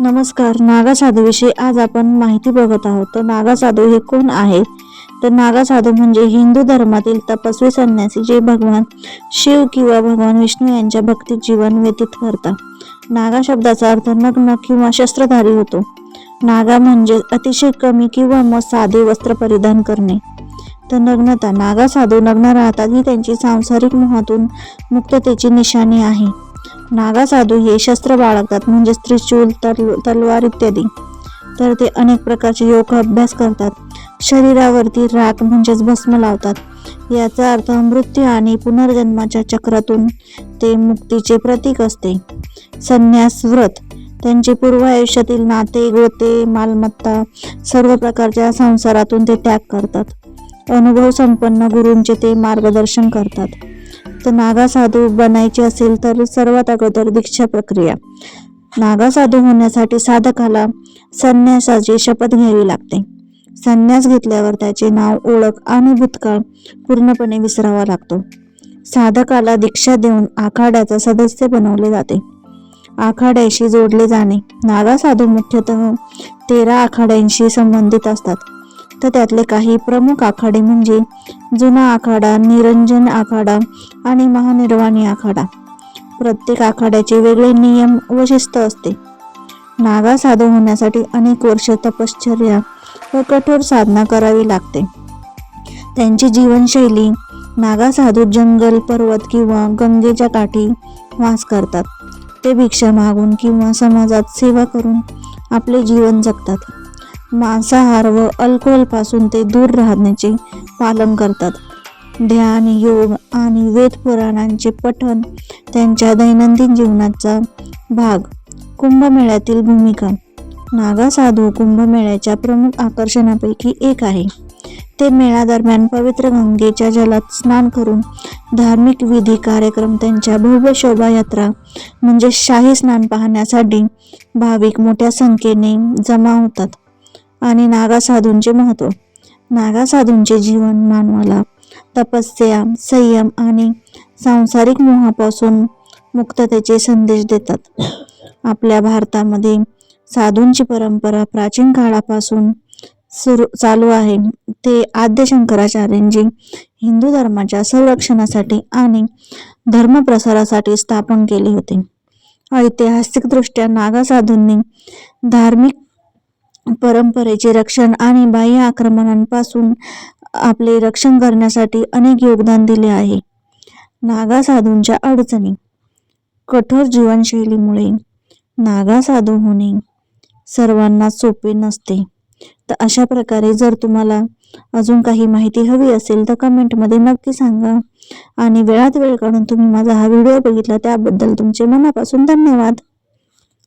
नमस्कार नागा साधूविषयी आज आपण माहिती बघत आहोत. तर नागा साधू हे कोण आहे तर नागा साधू म्हणजे हिंदू धर्मातील तपस्वी संन्यासी जे भगवान शिव किंवा भगवान विष्णू यांच्या भक्तीत जीवन व्यतीत करतात. नागा शब्दाचा अर्थ नग्न किंवा शस्त्रधारी होतो. नागा म्हणजे अतिशय कमी किंवा मग साधे वस्त्र परिधान करणे. तर नग्नता नागा साधू नग्न राहतात ही त्यांची सांसारिक मोहातून मुक्ततेची निशाणी आहे. नागा साधू हे शस्त्र बाळगतात म्हणजे त्रिशूल तल तलवार इत्यादी. तर ते अनेक प्रकारचे योग अभ्यास करतात. शरीरावरती राख म्हणजेच भस्म लावतात. याचा अर्थ मृत्यू आणि पुनर्जन्माच्या चक्रातून ते मुक्तीचे प्रतीक असते. संन्यास व्रत. त्यांचे पूर्व आयुष्यातील नाते गोते मालमत्ता सर्व प्रकारच्या संसारातून ते त्याग करतात. अनुभव संपन्न गुरूंचे ते मार्गदर्शन करतात. नागा साधू बनायचे असेल तर सर्वात अगोदर दीक्षा प्रक्रिया. नागा साधू होण्यासाठी साधकाला संन्यासाची शपथ घ्यावी लागते. संन्यास घेतल्यावर त्याचे नाव ओळख आणि भूतकाळ पूर्णपणे विसरावा लागतो. साधकाला दीक्षा देऊन आखाड्याचा सदस्य बनवले जाते. आखाड्याशी जोडले जाणे. नागा साधू मुख्यतः तेरा आखाड्यांशी संबंधित असतात. तर त्यातले काही प्रमुख आखाडे म्हणजे जुना आखाडा निरंजन आखाडा आणि महानिर्वाणी आखाडा. प्रत्येक आखाड्याचे वेगळे नियम व शिस्त असते. नागा साधू होण्यासाठी अनेक वर्ष तपश्चर्या व कठोर साधना करावी लागते. त्यांची जीवनशैली नागा साधू जंगल पर्वत किंवा गंगेच्या काठी वास करतात. ते भिक्षा मागून किंवा समाजात सेवा करून आपले जीवन जगतात. मांसाहार व अल्कोहोलपासून ते दूर राहण्याचे पालन करतात. ध्यान योग आणि वेद पुराणांचे पठण त्यांच्या दैनंदिन जीवनाचा भाग. कुंभमेळ्यातील भूमिका. नागा साधू कुंभमेळ्याच्या प्रमुख आकर्षणापैकी एक आहे. ते मेळ्यादरम्यान पवित्र गंगेच्या जलात स्नान करून धार्मिक विधी कार्यक्रम त्यांच्या भव्य शोभायात्रा म्हणजे शाही स्नान पाहण्यासाठी भाविक मोठ्या संख्येने जमा होतात. आणि नागा साधूंचे महत्त्व नागा साधूंचे जीवन मानवाला तपस्या संयम आणि सांसारिक मोहापासून मुक्ततेचे संदेश देतात. आपल्या भारतामध्ये साधूंची परंपरा प्राचीन काळापासून सुरू चालू आहे. ते आद्य शंकराचार्यांनी हिंदू धर्माच्या संरक्षणासाठी आणि धर्मप्रसारासाठी स्थापन केले होते. ऐतिहासिकदृष्ट्या नागा साधूंनी धार्मिक परंपरेचे रक्षण आणि बाह्य आक्रमणांपासून आपले रक्षण करण्यासाठी अनेक योगदान दिले आहे. नागा साधूंच्या अडचणी. कठोर जीवनशैलीमुळे नागा साधू होणे सर्वांना सोपे नसते. तर अशा प्रकारे जर तुम्हाला अजून काही माहिती हवी असेल तर कमेंटमध्ये नक्की सांगा. आणि वेळात वेळ काढून तुम्ही माझा हा व्हिडिओ बघितला त्याबद्दल तुमचे मनापासून धन्यवाद.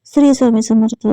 श्री स्वामी समर्थ.